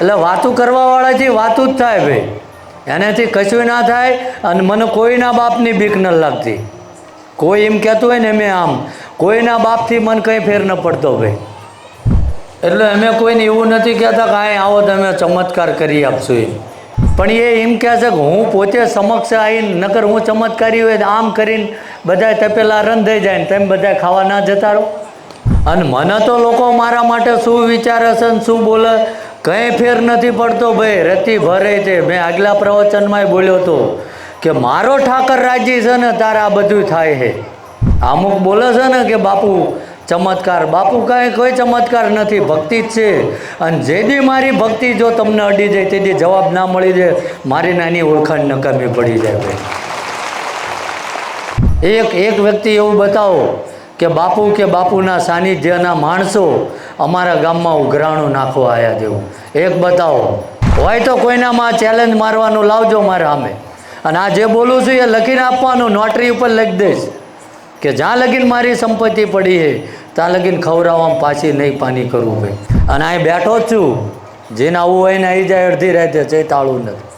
એટલે વાતું કરવાવાળાથી વાતું જ થાય ભાઈ. એનાથી કશું ના થાય અને મને કોઈના બાપની બીક ન લાગતી. કોઈ એમ કહેતું હોય ને મેં આમ. કોઈના બાપથી મને કંઈ ફેર ન પડતો ભાઈ. એટલે અમે કોઈને એવું નથી કહેતા કે અહીં આવો તમે, ચમત્કાર કરી આપશો એમ. પણ એ એમ કહે છે કે, હું પોતે સમક્ષ આવીને, નકર હું ચમત્કારી હોય આમ કરીને બધા તપેલા રન થઈ જાય ને તમે બધા ખાવા ના જતા રહો. અને મને તો લોકો મારા માટે શું વિચારે છે ને શું બોલે કંઈ ફેર નથી પડતો ભાઈ, રતી ભરે છે. મેં આગલા પ્રવચનમાં બોલ્યો હતો કે મારો ઠાકર રાજી છે ને તારે આ બધું થાય છે. અમુક બોલે છે ને કે બાપુ, ચમત્કાર, બાપુ કાંઈ કોઈ ચમત્કાર નથી, ભક્તિ જ છે. અને જે દી મારી ભક્તિ જો તમને અડી જાય, તે દી જવાબ ના મળી જાય, મારી નાની ઓળખાણ નકામી પડી જાય ભાઈ. એક એક વ્યક્તિ એવું બતાવો કે બાપુ કે બાપુના સાનિધ્યના માણસો અમારા ગામમાં ઉઘરાણું નાખવા આવ્યા જેવું. એક બતાવો, હોય તો કોઈનામાં ચેલેન્જ મારવાનું લાવજો મારા સામે. અને આ જે બોલું છું એ લખીને આપવાનું, નોટરી ઉપર લખી દઈશ. કે જ્યાં લગીન મારી સંપત્તિ પડી છે, ત્યાં લગીન ખવડાવવામાં પાછી નહીં પાની કરવું ભાઈ અને અહીં બેઠો જ છું. જેને આવું હોય ને આવી જાય અડધી રાતે ચેતાળું નથી.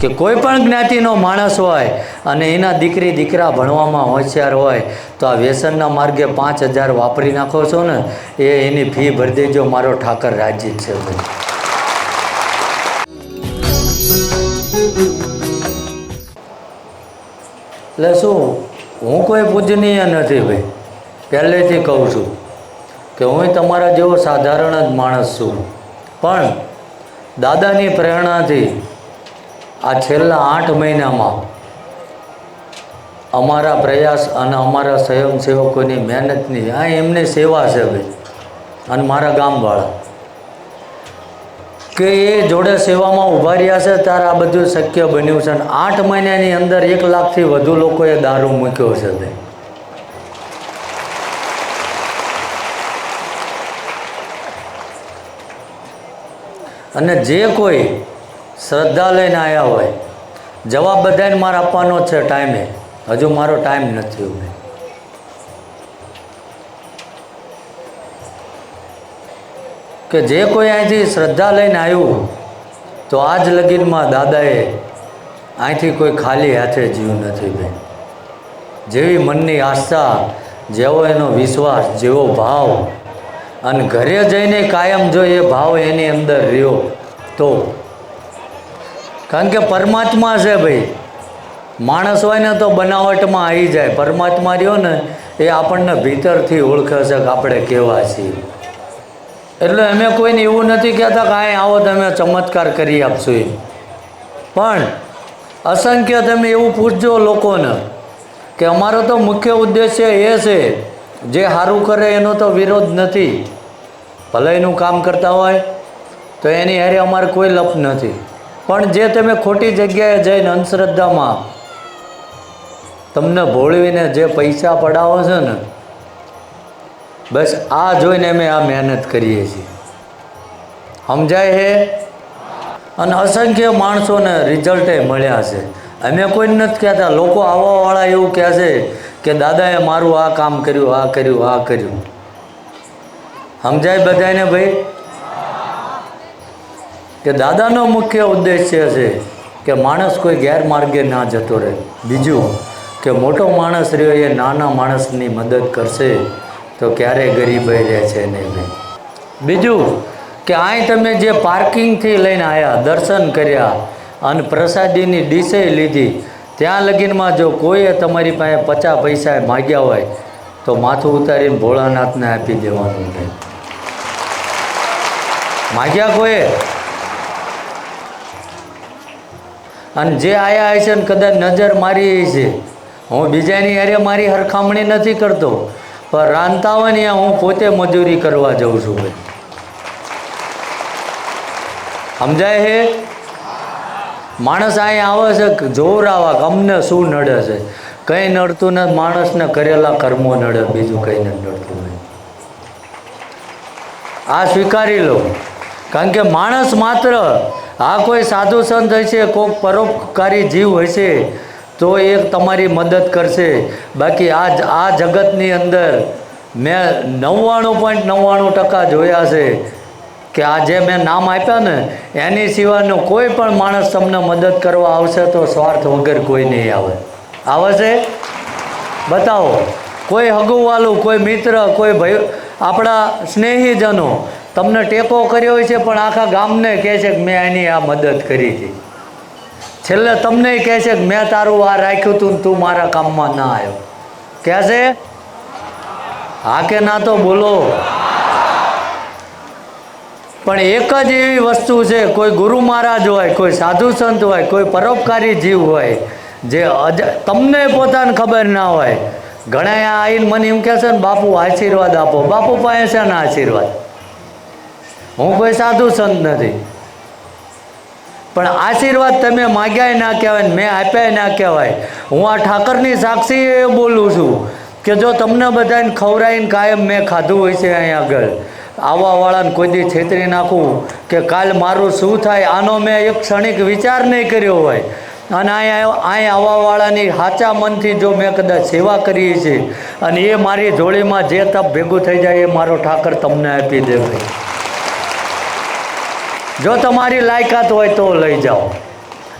કે કોઈ પણ જ્ઞાતિનો માણસ હોય અને એના દીકરી, દીકરા ભણવામાં હોશિયાર હોય, તો આ વ્યસનના માર્ગે પાંચ હજાર વાપરી નાખો છો ને, એ એની ફી ભરી દેજો, મારો ઠાકર રાજી છે ભાઈ. એટલે શું, હું કોઈ પૂજનીય નથી ભાઈ. પહેલેથી કહું છું કે હું તમારા જેવો સાધારણ જ માણસ છું. પણ દાદાની પ્રેરણાથી આ છેલ્લા આઠ મહિનામાં અમારા પ્રયાસ અને અમારા સ્વયંસેવકોની મહેનતની, આ એમની સેવા છે ભાઈ, અને મારા ગામવાળા. કે એ જોડે સેવામાં ઊભા રહ્યા છે, ત્યારે આ બધું શક્ય બન્યું છે. અને આઠ મહિનાની અંદર એક લાખથી વધુ લોકોએ દારૂ મૂક્યો છે ભાઈ. અને જે કોઈ શ્રદ્ધા લઈને આવ્યા હોય. જવાબ બધાને મારે આપવાનો છે ટાઈમે. હજુ મારો ટાઈમ નથી ઉભે. કે જે કોઈ અહીંથી શ્રદ્ધા લઈને આવ્યું, તો આજ લગીનમાં દાદાએ અહીંથી કોઈ ખાલી હાથે જીવ નથી ભાઈ જેવી મનની આસ્થા, જેવો એનો વિશ્વાસ, જેવો ભાવ, અને ઘરે જઈને કાયમ જો એ ભાવ એની અંદર રહ્યો, તો કારણ કે પરમાત્મા છે ભાઈ. માણસ હોય ને તો બનાવટમાં આવી જાય. પરમાત્મા રહ્યો ને, એ આપણને ભીતરથી ઓળખે છે કે આપણે કેવા છીએ. એટલે અમે કોઈને એવું નથી કહેતા કે આ આવો તમે ચમત્કાર કરી આપશો એમ. પણ અસંખ્ય તમે એવું પૂછજો લોકોને કે અમારો તો મુખ્ય ઉદ્દેશ્ય એ છે, જે સારું કરે એનો તો વિરોધ નથી. ભલાઈનું કામ કરતા હોય, તો એની હારે અમારે કોઈ લપ નથી. પણ જે તમે ખોટી જગ્યાએ જઈને અંધશ્રદ્ધામાં તમને ભોળવીને જે પૈસા પડાવો છે ને, બસ આ જોઈને અમે આ મહેનત કરીએ છીએ. સમજાય હે? અને અસંખ્ય માણસોને રિઝલ્ટે મળ્યા છે. અમે કોઈ નથી કહેતા, લોકો આવવાવાળા એવું કહે છે કે, દાદાએ મારું આ કામ કર્યું, આ કર્યું આ કર્યું. સમજાય બધાને ભાઈ? કે દાદાનો મુખ્ય ઉદ્દેશ્ય છે કે માણસ કોઈ ગેરમાર્ગે ના જતો રહે. બીજું, કે મોટો માણસ રહ્યો એ નાના માણસની મદદ કરશે તો ક્યારેય ગરીબાઈ રહે છે નહીં બીજું, કે અહીં તમે જે પાર્કિંગથી લઈને આવ્યા દર્શન કર્યા અને પ્રસાદીની ડીશે લીધી, ત્યાં લગીનમાં જો કોઈએ તમારી પાસે પચાસ પૈસા માગ્યા હોય, તો માથું ઉતારીને ભોળાનાથને આપી દેવાનું નહીં માગ્યા કોઈએ? અને જે આયા હશે ને કદાચ નજર મારી છે હું બીજાની હારે મારી હરખામણી નથી કરતો, પણ રાંધતા હોય હું પોતે મજૂરી કરવા જાઉં છું ભાઈ. સમજાય હે માણસ અહીં આવે છે જોર આવા કે અમને શું નડે છે? કંઈ નડતું નથી, માણસને કરેલા કર્મો નડે, બીજું કંઈ નથી નડતું નહીં આ સ્વીકારી લો. કારણ કે માણસ માત્ર આ કોઈ સાધુ સંત હશે કોઈક પરોપકારી જીવ હશે, તો એ તમારી મદદ કરશે. બાકી આ આ જગતની અંદર મેં નવ્વાણું પોઈન્ટ નવ્વાણું ટકા જોયા છે કે આ જે મેં નામ આપ્યા ને, એની સિવાયનો કોઈ પણ માણસ તમને મદદ કરવા આવશે તો સ્વાર્થ વગર કોઈ નહીં આવે. આવે છે? બતાવો. કોઈ હગુવાલું કોઈ મિત્ર, કોઈ ભાઈ આપણા સ્નેહીજનો તમને ટેકો કર્યો છે, પણ આખા ગામને કહે છે કે મેં એની આ મદદ કરી હતી. છેલ્લે તમને કહે છે કે મેં તારું આ રાખ્યું તું તું મારા કામમાં ના આવ્યો. કહે છે? હા કે ના તો બોલો. પણ એક જ એવી વસ્તુ છે, કોઈ ગુરુ મહારાજ હોય, કોઈ સાધુ સંત હોય, કોઈ પરોપકારી જીવ હોય, જે તમને પોતાને ખબર ના હોય. ઘણા આવીને મને એમ કહે છે ને, બાપુ આશીર્વાદ આપો. બાપુ પાસે છે ને આશીર્વાદ? હું કોઈ સાધુ સંત નથી. પણ આશીર્વાદ તમે માગ્યાય ના કહેવાય ને મેં આપ્યાય ના કહેવાય. હું આ ઠાકરની સાક્ષી એ બોલું છું કે જો તમને બધાને ખવડાવીને કાયમ મેં ખાધું હોય છે અહીંયા આગળ. આવાવાળાને કોઈ દી છેતરી નાખું કે કાલ મારું શું થાય, આનો મેં એક ક્ષણિક વિચાર નહીં કર્યો હોય. અને અહીંયા અહીંયા આવવાવાળાની સાચા મનથી જો મેં કદાચ સેવા કરી છે અને એ મારી જોડીમાં જે તપ ભેગું થઈ જાય એ મારો ઠાકર તમને આપી દે ભાઈ. જો તમારી લાયકાત હોય તો લઈ જાઓ.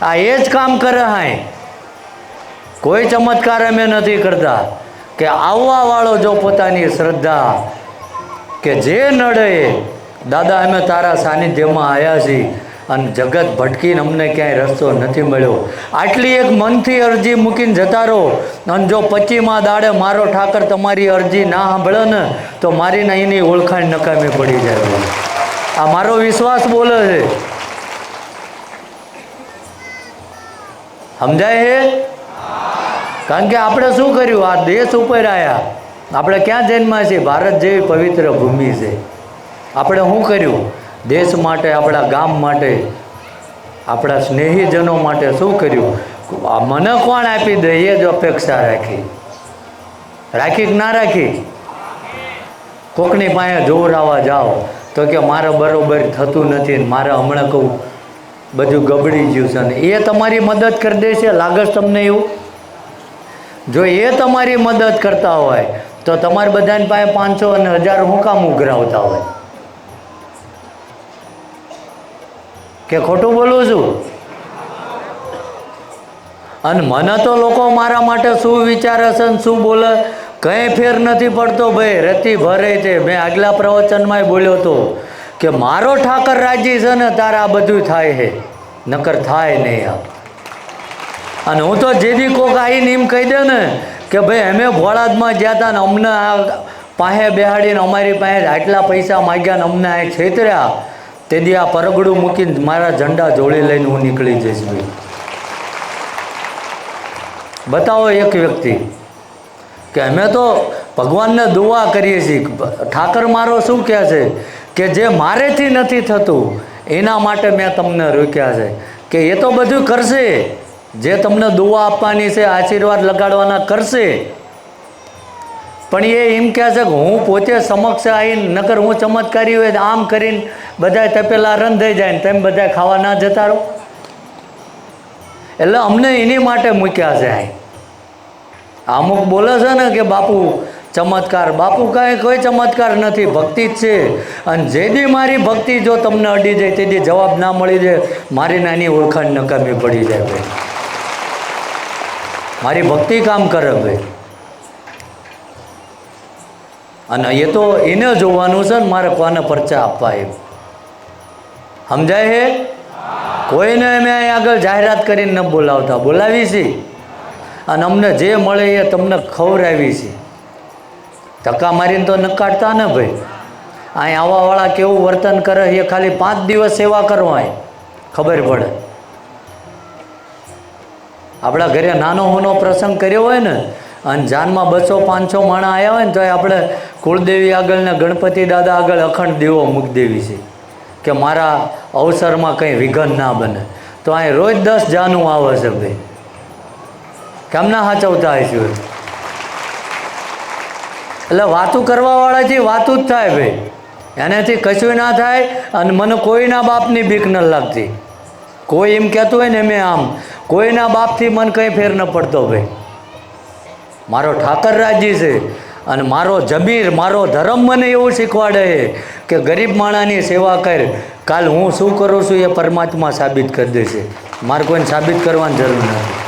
આ એ જ કામ કરે હાય. કોઈ ચમત્કાર અમે નથી કરતા કે આવવાવાળો જો પોતાની શ્રદ્ધા કે જે નડે, દાદા, અમે તારા સાનિધ્યમાં આવ્યા છીએ અને જગત ભટકીને અમને ક્યાંય રસ્તો નથી મળ્યો. આટલી એક મનથી અરજી મૂકીને જતા રહો અને જો પચીમાં દાડે મારો ઠાકર તમારી અરજી ના સાંભળે ને, તો મારીને અહીંની ઓળખાણ નકામી પડી જાય. આ મારો વિશ્વાસ બોલે છે. સમજાય છે? કારણ કે આપણે શું કર્યું? આ દેશ ઉપર આવ્યા આપણે ક્યાં જન્મા છીએ? ભારત જેવી પવિત્ર ભૂમિ છે. આપણે શું કર્યું? દેશ માટે, આપણા ગામ માટે, આપણા સ્નેહીજનો માટે શું કર્યું? આ મને કોણ આપી દે? એ જ અપેક્ષા રાખી. રાખી કે ના રાખી? કોકની પાસે જોર આવવા જાઓ. તો કે મારે બરોબર થતું નથી મારે હમણાં કહું, બધું ગબડી ગયું છે ને. એ તમારી મદદ કરી દે છે લાગે તમને એવું? જો એ તમારી મદદ કરતા હોય, તો તમારે બધાની પાસે પાંચસો અને હજાર હું કામ ઉઘરાવતા હોય? કે ખોટું બોલું છું? અને મને તો લોકો મારા માટે શું વિચારે છે ને શું બોલે? કંઈ ફેર નથી પડતો ભાઈ, રતી ભરે છે મેં આગલા પ્રવચનમાં બોલ્યો હતો કે મારો ઠાકર રાજી છે ને તારે આ બધું થાય છે નકર થાય નહીં આ. અને હું તો જેથી કોક આવીને એમ કહી દે ને કે ભાઈ, અમે ભોળાદમાં ગયા હતા ને અમને આ પાસે બેહાડીને અમારી પાસે આટલા પૈસા માગ્યા ને અમને આ છેતર્યા તેથી આ પરગડું મૂકીને મારા ઝંડા જોડી લઈને હું નીકળી જઈશ ભાઈ. બતાવો એક વ્યક્તિ. કે અમે તો ભગવાનને દુઆ કરીએ છીએ. ઠાકર મારો શું કહે છે? કે જે મારેથી નથી થતું, એના માટે મેં તમને રોક્યા છે. કે એ તો બધું કરશે. જે તમને દુઆ આપવાની છે, આશીર્વાદ લગાડવાના કરશે. પણ એ એમ કહે છે કે હું પોતે સમક્ષ આવીને, નકર હું ચમત્કારી હોય આમ કરીને બધા તપેલા રંધાઈ જાય ને તેમ બધા ખાવા ના જતા રહો. એટલે અમને એની માટે મૂક્યા છે આ અમુક બોલે છે ને કે બાપુ, ચમત્કાર. બાપુ કાંઈ કોઈ ચમત્કાર નથી, ભક્તિ જ છે. અને જે દી મારી ભક્તિ જો તમને અડી જાય, તે દી જવાબ ના મળી જાય, મારી નાની ઓળખાણ નકામી પડી જાય ભાઈ. મારી ભક્તિ કામ કરે ભાઈ. અને એ તો એને જોવાનું છે ને મારે કોને પરચા આપવા એમ. સમજાય હે? કોઈને અમે આગળ જાહેરાત કરીને ન બોલાવતા. બોલાવી છે. અને અમને જે મળે એ તમને ખવડાવી છે. ધક્કા મારીને તો નકારતા ને ભાઈ. અહીં આવવાવાળા કેવું વર્તન કરે એ ખાલી પાંચ દિવસ સેવા કરવા ખબર પડે. આપણા ઘરે નાનો મોનો પ્રસંગ કર્યો હોય ને, અને જાનમાં બસો, પાંચસો માણસ આવ્યા હોય ને, તો આપણે કુળદેવી આગળ ને ગણપતિ દાદા આગળ અખંડ દેવો મૂકી દેવી છે. કે મારા અવસરમાં કંઈ વિઘન ના બને. તો અહીં રોજ દસ જાનું આવે છે ભાઈ. કેમ ના સાચવતા હશું એટલે વાતું કરવાવાળાથી વાતું જ થાય ભાઈ. એનાથી કશું ના થાય અને મને કોઈના બાપની બીક ન લાગતી. કોઈ એમ કહેતું હોય ને મેં આમ, કોઈના બાપથી મને કંઈ ફેર ન પડતો ભાઈ. મારો ઠાકર રાજી છે અને મારો જબીર મારો ધર્મ મને એવું શીખવાડે છે કે ગરીબ માણાની સેવા કર. કાલ હું શું કરું છું એ પરમાત્મા સાબિત કરી દેશે. મારે કોઈને સાબિત કરવાની જરૂર નથી.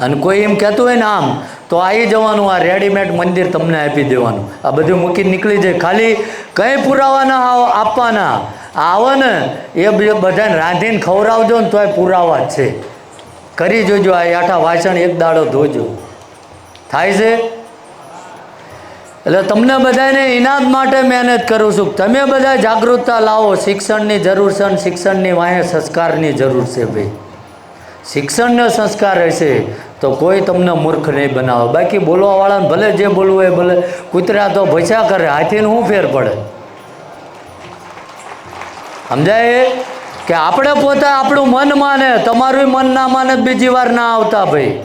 અને કોઈ એમ કહેતું હોય ને આમ, તો આવી જવાનું, આ રેડીમેડ મંદિર તમને આપી દેવાનું. આ બધું મૂકીને નીકળી જાય. ખાલી કંઈ પુરાવાના આવો આપવાના. આવે ને એ બધાને રાંધીને ખવડાવજો ને તોય પુરાવા જ છે. કરી જોજો આ આઠા વાસણ, એક દાડો ધોજો. થાય છે? એટલે તમને બધાને ઇનામ માટે મહેનત કરું છું. તમે બધા જાગૃતતા લાવો. શિક્ષણની જરૂર છે શિક્ષણની વાંહે સંસ્કારની જરૂર છે ભાઈ. શિક્ષણનો સંસ્કાર હશે તો કોઈ તમને મૂર્ખ નહીં બનાવે. બાકી બોલવાવાળાને ભલે જે બોલવું હોય ભલે. કૂતરા તો ભસા કરે, હાથીને શું ફેર પડે? સમજાય? કે આપણે પોતા આપણું મન માને, તમારું મન ના માને બીજી વાર ના આવતા ભાઈ.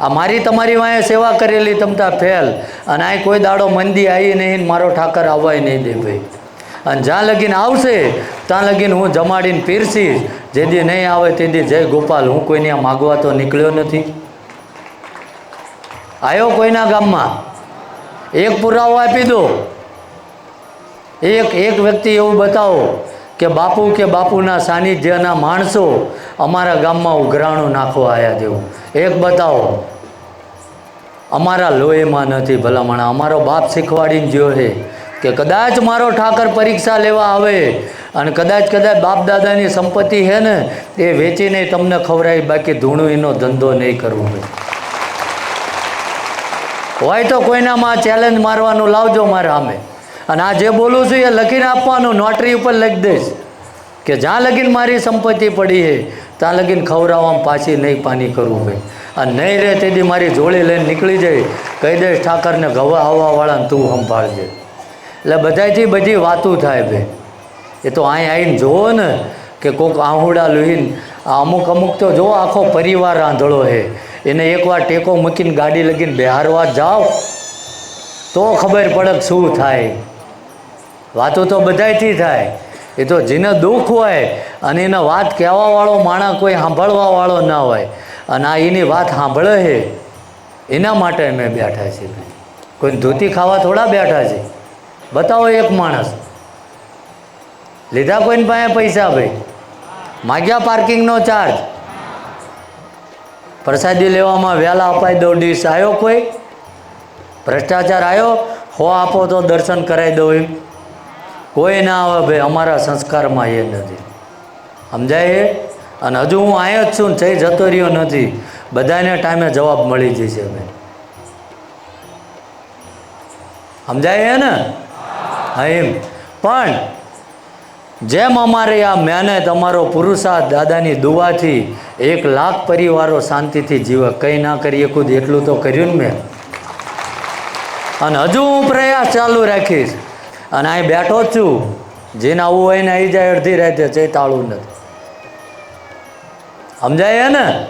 આ મારી તમારી વાંહે સેવા કરેલી તમતા ફેલ. અને આ કોઈ દાડો મંદી આવી નહીં મારો ઠાકર આવવાય નહીં દે ભાઈ. અને જ્યાં લગીને આવશે, ત્યાં લગીને હું જમાડીને પીરસીશ. જેદી નહીં આવે તે દી જય ગોપાલ, હું કોઈને આ માગવા તો નીકળ્યો નથી. આવ્યો કોઈના ગામમાં? એક પુરાવો આપી દો. એક એક વ્યક્તિ એવું બતાવો કે બાપુ કે બાપુના સાનિધ્યના માણસો અમારા ગામમાં ઉઘરાણું નાખવા આવ્યા જેવું એક બતાવો. અમારા લોહીમાં નથી ભલામણા. અમારો બાપ શીખવાડીને જ્યો છે કે કદાચ મારો ઠાકર પરીક્ષા લેવા આવે અને કદાચ કદાચ બાપ દાદાની સંપત્તિ છે ને, એ વેચીને તમને ખવડાવી, બાકી ધૂણું એનો ધંધો નહીં કરવો હોય. હોય તો કોઈનામાં ચેલેન્જ મારવાનું લાવજો મારે સામે. અને આ જે બોલું છું એ લખીને આપવાનું, નોટરી ઉપર લખી દઈશ. કે જ્યાં લગીને મારી સંપત્તિ પડી છે, ત્યાં લગીને ખવડાવવામાં પાછી નહીં પાની કરવું હોય. અને નહીં રહે તેથી મારી જોડી લઈને નીકળી જાય. કહી દઈશ, ઠાકરને ગવા આવવાવાળાને તું સંભાળજે. એટલે બધાથી બધી વાતું થાય ભાઈ એ તો અહીં આવીને જુઓ ને કે કોઈક આહુડા લોહીને અમુક અમુક તો જો આખો પરિવાર આંધળો છે એને એકવાર ટેકો મૂકીને ગાડી લગીને બિહારવા જાઓ, તો ખબર પડે શું થાય. વાતો તો બધાયથી થાય. એ તો જેને દુઃખ હોય અને એને વાત કહેવાવાળો માણસ કોઈ સાંભળવાવાળો ના હોય, અને આ એની વાત સાંભળે છે એના માટે અમે બેઠા છીએ. કોઈ ધોતી ખાવા થોડા બેઠા છે? બતાવો એક માણસ. લીધા કોઈને પાસે પૈસા ભાઈ? માગ્યા પાર્કિંગનો ચાર્જ પ્રસાદી લેવામાં વહેલા અપાઈ દો ડીશ. આવ્યો કોઈ? ભ્રષ્ટાચાર આવ્યો હો આપો તો દર્શન કરાવી દઉં એમ. કોઈ ના આવે ભાઈ, અમારા સંસ્કારમાં એ નથી. સમજાય અને હજુ હું અહીંયા જ છું જઈ જતો રહ્યો નથી. બધાને ટાઈમે જવાબ મળી જશે ભાઈ. સમજાય ને? હા, એમ. પણ જેમ અમારે આ મહેનત અમારો પુરુષાર્થ દાદાની દુવાથી એક લાખ પરિવારો શાંતિથી જીવે, કંઈ ના કરીએ, ખુદ એટલું તો કર્યું ને મેં. અને હજુ હું પ્રયાસ ચાલુ રાખીશ. અને અહીં બેઠો જ છું. જેને આવું હોય ને આવી જાય અડધી રાતે ચેતાળું નથી. સમજાય ને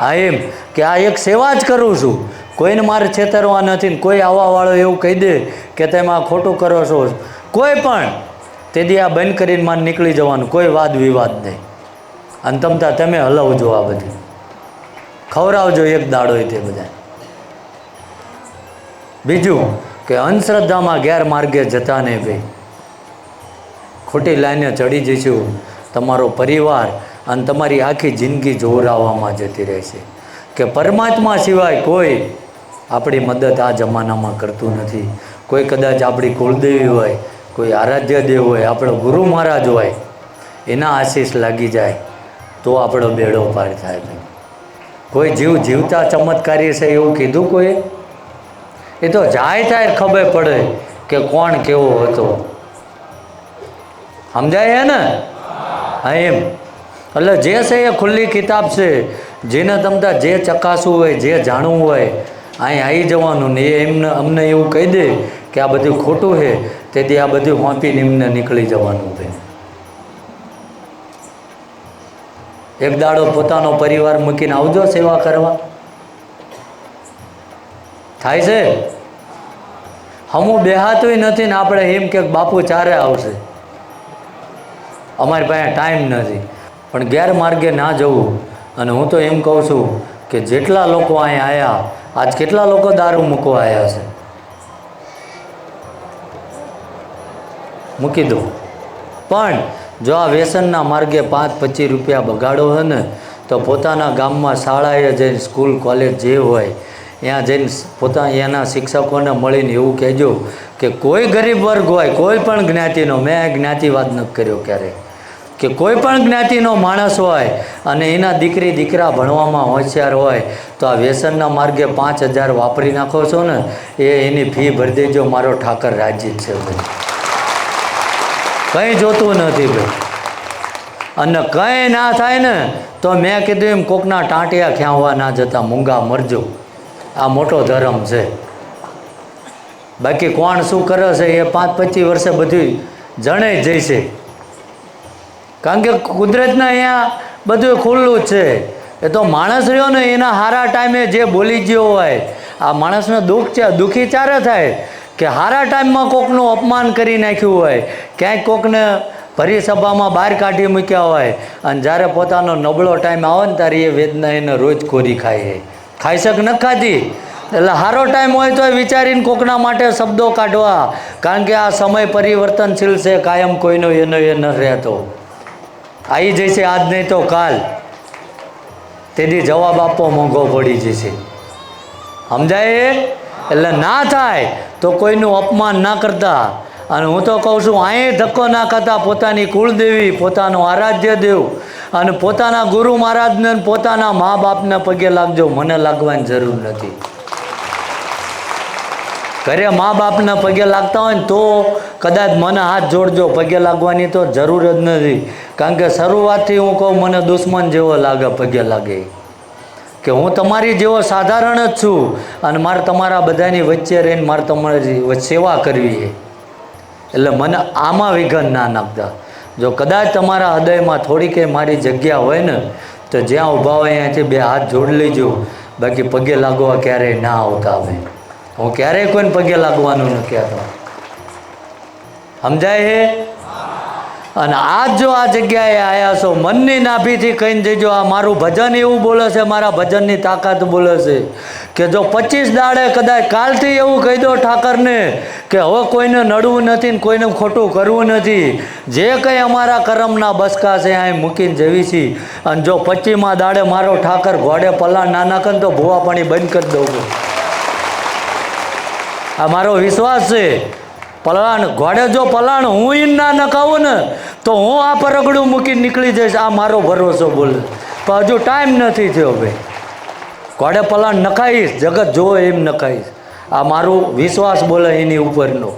હા, એમ. કે આ એક સેવા જ કરું છું. કોઈને મારે છેતરવા નથી ને કોઈ આવવાવાળો એવું કહી દે કે તમે આ ખોટું કરો છો. કોઈ પણ તેથી આ બંધ કરીને મારે નીકળી જવાનું. કોઈ વાદ વિવાદ નહીં. અને તમતા તમે હલાવજો આ બધી. ખવડાવજો એક દાડો તે બધા બીજું કે અંધશ્રદ્ધામાં ગેરમાર્ગે જતા નહીં ભાઈ. ખોટી લાઈને ચડી જઈશું. તમારો પરિવાર અને તમારી આખી જિંદગી જોરાવામાં જતી રહેશે. કે પરમાત્મા સિવાય કોઈ આપણી મદદ આ જમાનામાં કરતું નથી. કોઈ કદાચ આપણી કુળદેવી હોય કોઈ આરાધ્ય દેવ હોય, આપણો ગુરુ મહારાજ હોય, એના આશીષ લાગી જાય, તો આપણો બેડો પાર થાય ભાઈ. કોઈ જીવ જીવતા ચમત્કારી છે એવું કીધું કોઈ? એ તો જાય થાય ખબર પડે કે કોણ કેવો હતો. સમજાય હે ને? હા, એમ. એટલે જે છે એ ખુલ્લી કિતાબ છે. જેને તમતા જે ચકાસવું હોય, જે જાણવું હોય અહીં આવી જવાનું ને એ એમને અમને એવું કહી દે કે આ બધું ખોટું છે, તેથી આ બધું હોંપીને એમને નીકળી જવાનું છે. એક દાડો પોતાનો પરિવાર મૂકીને આવજો સેવા કરવા. થાય છે? હમું બેહાતુંય નથી ને આપણે એમ કે બાપુ ચારે આવશે. અમારી પાસે ટાઈમ નથી. પણ ગેરમાર્ગે ના જવું. અને હું તો એમ કહું છું કે જેટલા લોકો અહીં આવ્યા આજ કેટલા લોકો દારૂ મૂકવા આવ્યા છે? મૂકી દો પણ જો આ વ્યસનના માર્ગે પાંચ પચીસ રૂપિયા બગાડો હોય ને, તો પોતાના ગામમાં શાળાએ જઈને સ્કૂલ, કોલેજ જે હોય, ત્યાં જઈને પોતા એના શિક્ષકોને મળીને એવું કહેજો કે કોઈ ગરીબ વર્ગ હોય, કોઈ પણ જ્ઞાતિનો, મેં જ્ઞાતિવાદ નથી કર્યો ક્યારે કે કોઈ પણ જ્ઞાતિનો માણસ હોય અને એના દીકરી, દીકરા ભણવામાં હોશિયાર હોય, તો આ વ્યસનના માર્ગે પાંચ હજાર વાપરી નાખો છો ને, એ એની ફી ભરી દેજો, મારો ઠાકર રાજી છે. ભાઈ કંઈ જોતું નથી ભાઈ. અને કંઈ ના થાય ને, તો મેં કીધું એમ, કોકના ટાંટિયા ખ્યાવવા ના જતા મૂંગા મરજો. આ મોટો ધર્મ છે. બાકી કોણ શું કરે છે એ પાંચ પચીસ વર્ષે બધું જણાઈ જઈશે કારણ કે કુદરતના અહીંયા બધું ખુલ્લું જ છે. એ તો માણસ રહ્યો ને, એના સારા ટાઈમે જે બોલી ગયો હોય, આ માણસને દુઃખ દુઃખી ચારે થાય. કે હારા ટાઈમમાં કોકનું અપમાન કરી નાખ્યું હોય, ક્યાંય કોકને ભરી બહાર કાઢી મૂક્યા હોય, અને જ્યારે પોતાનો નબળો ટાઈમ આવે ને ત્યારે એ વેદના એને રોજ કોરી ખાય ખાઈ શક ન ખાતી એટલે સારો ટાઈમ હોય તો વિચારીને કોકના માટે શબ્દો કાઢવા, કારણ કે આ સમય પરિવર્તનશીલ છે, કાયમ કોઈનો એનો એ ન રહેતો. આવી જશે આજ નહીં તો કાલ. તેથી જવાબ આપવો મોંઘો પડી જશે. સમજાય? એટલે ના થાય તો કોઈનું અપમાન ના કરતા. અને હું તો કહું છું અહીં ધક્કો ના ખાતા પોતાની કુળદેવી, પોતાનું આરાધ્ય દેવ અને પોતાના ગુરુ મહારાજને પોતાના મા બાપને પગે લાગજો, મને લાગવાની જરૂર નથી. ઘરે મા બાપને પગે લાગતા હોય ને તો કદાચ મને હાથ જોડજો, પગે લાગવાની તો જરૂર જ નથી. કારણ કે શરૂઆતથી હું કહું, મને દુશ્મન જેવો લાગે, પગે લાગે. કે હું તમારી જેવો સાધારણ જ છું અને મારે તમારા બધાની વચ્ચે રહીને મારે તમારી સેવા કરવી છે. એટલે મને આમાં વિઘન ના નાખતા. જો કદાચ તમારા હૃદયમાં થોડીક મારી જગ્યા હોય ને, તો જ્યાં ઊભા હોય અહીંયાથી બે હાથ જોડી લેજો. બાકી પગે લાગવા ક્યારેય ના આવતા આવે હું ક્યારેય કોઈને પગે લાગવાનું ન કહેતો. સમજાય હે? અને આજ જો આ જગ્યાએ આવ્યા છો, મનની નાભીથી કહીને જજો આ મારું ભજન એવું બોલે છે, મારા ભજનની તાકાત બોલે છે કે જો પચીસ દાડે કદાચ કાલથી એવું કહી દો ઠાકરને કે હવે કોઈને નડવું નથી ને કોઈને ખોટું કરવું નથી. જે કંઈ અમારા કરમના બસકા છે, અહીં મૂકીને જવી છીએ અને જો પચીમાં દાડે મારો ઠાકર ઘોડે પલાણ ના નાખે તો ભૂવા પાણી બંધ કરી દઉં. આ મારો વિશ્વાસ છે. પલાણ, ઘોડે જો પલાણ હું ના નખાવું ને તો હું આ પરગડું મૂકીને નીકળી જઈશ, આ મારો ભરોસો બોલે. પણ હજુ ટાઈમ નથી થયો ભાઈ. કોડે પલાણ નખાઈશ, જગત જોવે એમ નખાઈશ. આ મારું વિશ્વાસ બોલે એની ઉપરનો.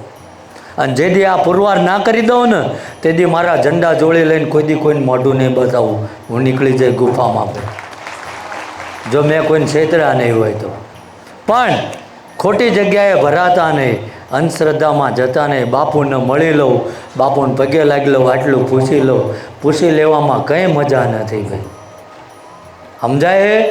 અને જેથી આ પુરવાર ના કરી દઉં ને દી મારા ઝંડા જોડી લઈને કોઈ દી કોઈને મોઢું નહીં બતાવું. હું નીકળી જઈ ગુફામાં ભાઈ. જો મેં કોઈને છેતરા નહીં હોય તો. પણ ખોટી જગ્યાએ ભરાતા નહીં. અંધશ્રદ્ધામાં જતા નહીં બાપુને મળી લઉં, બાપુને પગે લાગી લઉં, આટલું પૂછી લઉં. પૂછી લેવામાં કંઈ મજા નથી ભાઈ. સમજાય?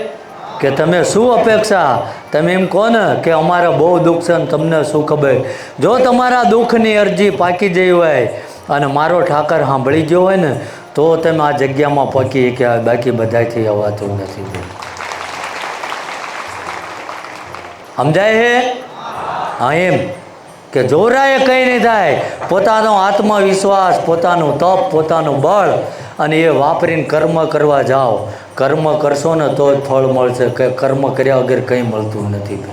કે તમે શું અપેક્ષા? તમે એમ કહો ને કે અમારે બહુ દુઃખ છે ને તમને શું ખબર? જો તમારા દુઃખની અરજી પાકી જઈ હોય અને મારો ઠાકર સાંભળી ગયો હોય ને, તો તમે આ જગ્યામાં પકી કે બાકી બધાથી અવાતું નથી સમજાય હે? હા, એમ. કે જોરાએ કંઈ નહીં થાય. પોતાનો આત્મવિશ્વાસ, પોતાનું તપ, પોતાનું બળ અને એ વાપરીને કર્મ કરવા જાઓ. કર્મ કરશો ને તો જ ફળ મળશે. કે કર્મ કર્યા વગર કંઈ મળતું નથી.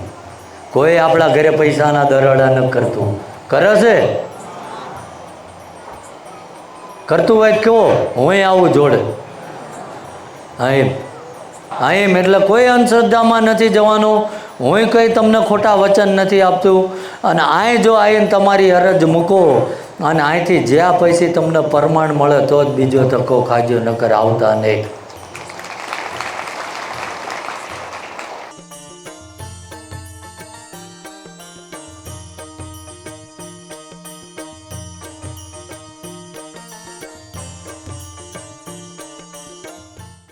કોઈ આપણા ઘરે પૈસાના દરાડા ન કરતું. કરે છે? કરતું હોય કહો, હું આવું જોડે. હા, એમ. હા એમ એટલે કોઈ અંધશ્રદ્ધામાં નથી જવાનું. હું કંઈ તમને ખોટા વચન નથી આપતું. અને અહીં જો આવીને તમારી અરજ મૂકો, અને અહીંથી જ્યાં પૈસી તમને પ્રમાણ મળે તો જ બીજો ધક્કો ખાજો નકર આવતા નહીં.